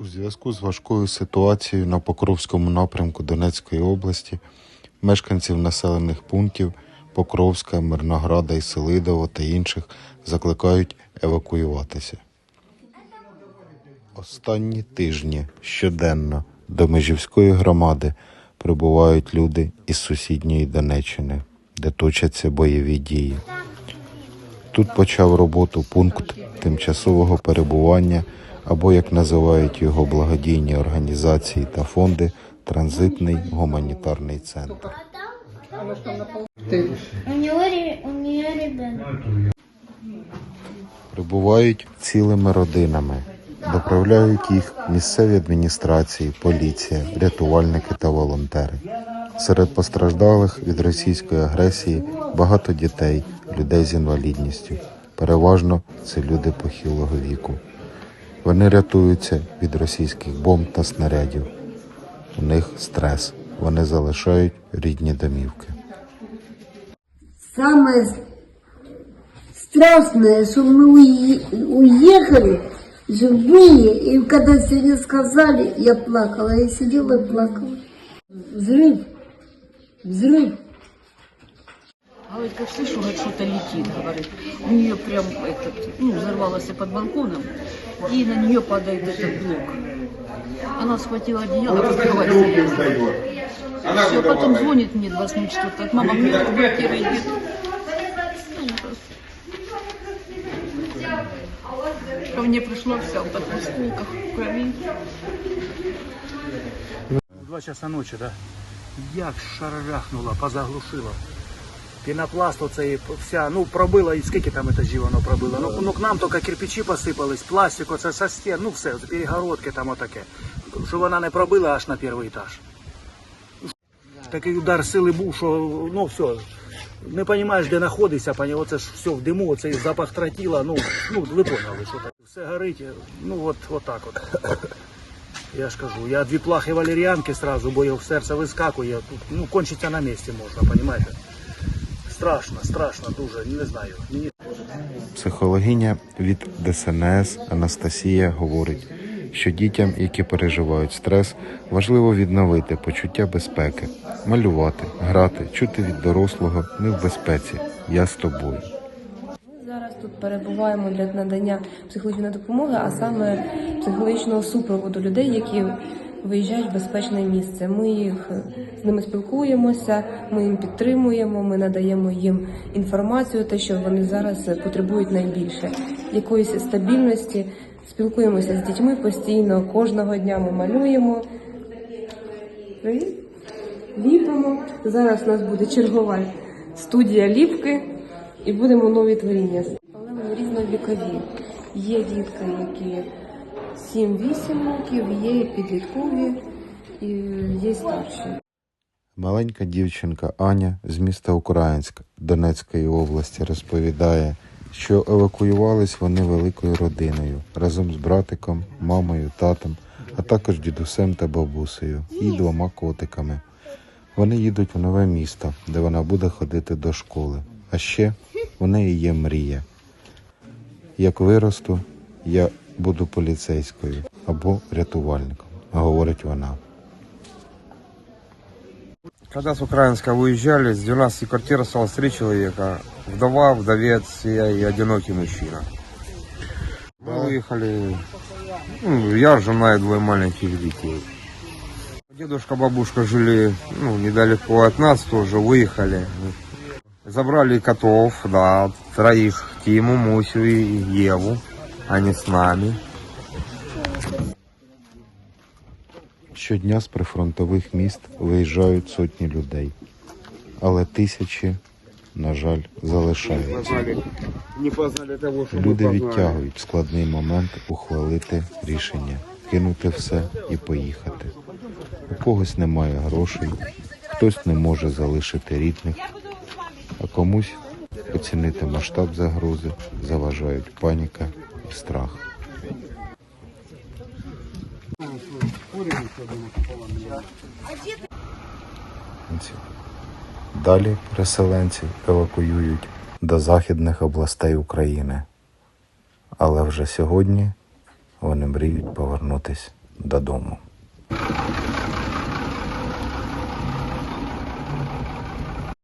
У зв'язку з важкою ситуацією на Покровському напрямку Донецької області мешканців населених пунктів Покровська, Мирнограда і Селидово та інших закликають евакуюватися. Останні тижні щоденно до Межівської громади прибувають люди із сусідньої Донеччини, де точаться бойові дії. Тут почав роботу пункт тимчасового перебування або, як називають його благодійні організації та фонди, транзитний гуманітарний центр. У нее. Прибувають цілими родинами, доправляють їх місцеві адміністрації, поліція, рятувальники та волонтери. Серед постраждалих від російської агресії багато дітей, людей з інвалідністю. Переважно це люди похилого віку. Вони рятуються від російських бомб та снарядів. У них стрес. Вони залишають рідні домівки. Самое страшное, что мы уе- уехали живые, и когда сегодня сказали, я плакала, я сидела и плакала. Взрыв, взрыв. Говорит, как слышу, говорит, что-то летит, говорит. У нее прям этот, ну, взорвалась под балконом, и на нее падает этот блок. Она схватила одеяло, залезла. Все, потом звонит мне 20 минут что-то, так, мама, мне квартира идет. Ко мне пришла вся в таких осколках, в крови. Два часа ночі, да? Як шарахнуло, позаглушило. Пінопласт оцей вся, ну пробило, і скільки там етажів воно пробило. Ну, ну к нам тільки кирпичі посипались, пластик, оце со стін, ну все, перегородки там отаке. Що вона не пробила аж на перший етаж. Такий удар сили був, що ну все. Не розумієш, де знаходишся, пані, оце ж все в диму, оцей запах тротіла, ну, ну ви поняли, що так. Все горить, ну от, от так от. Я ж кажу, я дві плахи валеріанки сразу, бо його в серце вискакує. Тут, ну, кончиться на місці можна, розумієте? Страшно, страшно дуже, не знаю. Мені Психологиня від ДСНС Анастасія говорить, що дітям, які переживають стрес, важливо відновити почуття безпеки, малювати, грати, чути від дорослого ми в безпеці. Я з тобою. Зараз тут перебуваємо для надання психологічної допомоги, а саме психологічного супроводу людей, які виїжджають в безпечне місце. Ми їх з ними спілкуємося, ми їм підтримуємо, ми надаємо їм інформацію, те, що вони зараз потребують найбільше, якоїсь стабільності. Спілкуємося з дітьми постійно. Кожного дня ми малюємо. Привіт. Ліпимо. Зараз у нас буде чергова студія ліпки і будемо нові творіння. Але вони різновікові. Є дітки, які 7-8 років, є підліткові і є старші. Маленька дівчинка Аня з міста Українська Донецької області розповідає, що евакуювались вони великою родиною разом з братиком, мамою, татом, а також дідусем та бабусею і двома котиками. Вони їдуть в нове місто, де вона буде ходити до школи. А ще у неї є мрія. Як виросту, я буду поліцейською або рятувальником, говорить вона. Когда с Украинска выезжали, с 12 квартир осталось три человека. Вдова, вдовец я и одинокий мужчина. Мы выехали, ну, я, жена и двое маленьких детей. Дедушка, бабушка жили ну, недалеко от нас, тоже выехали. Забрали котов, да, троих, Тиму, Мусю и Еву. Они с нами. Щодня з прифронтових міст виїжджають сотні людей, але тисячі, на жаль, залишаються. Люди відтягують складний момент ухвалити рішення, кинути все і поїхати. У когось немає грошей, хтось не може залишити рідних, а комусь оцінити масштаб загрози заважають паніка страх. Далі переселенців евакуюють до західних областей України. Але вже сьогодні вони мріють повернутись додому.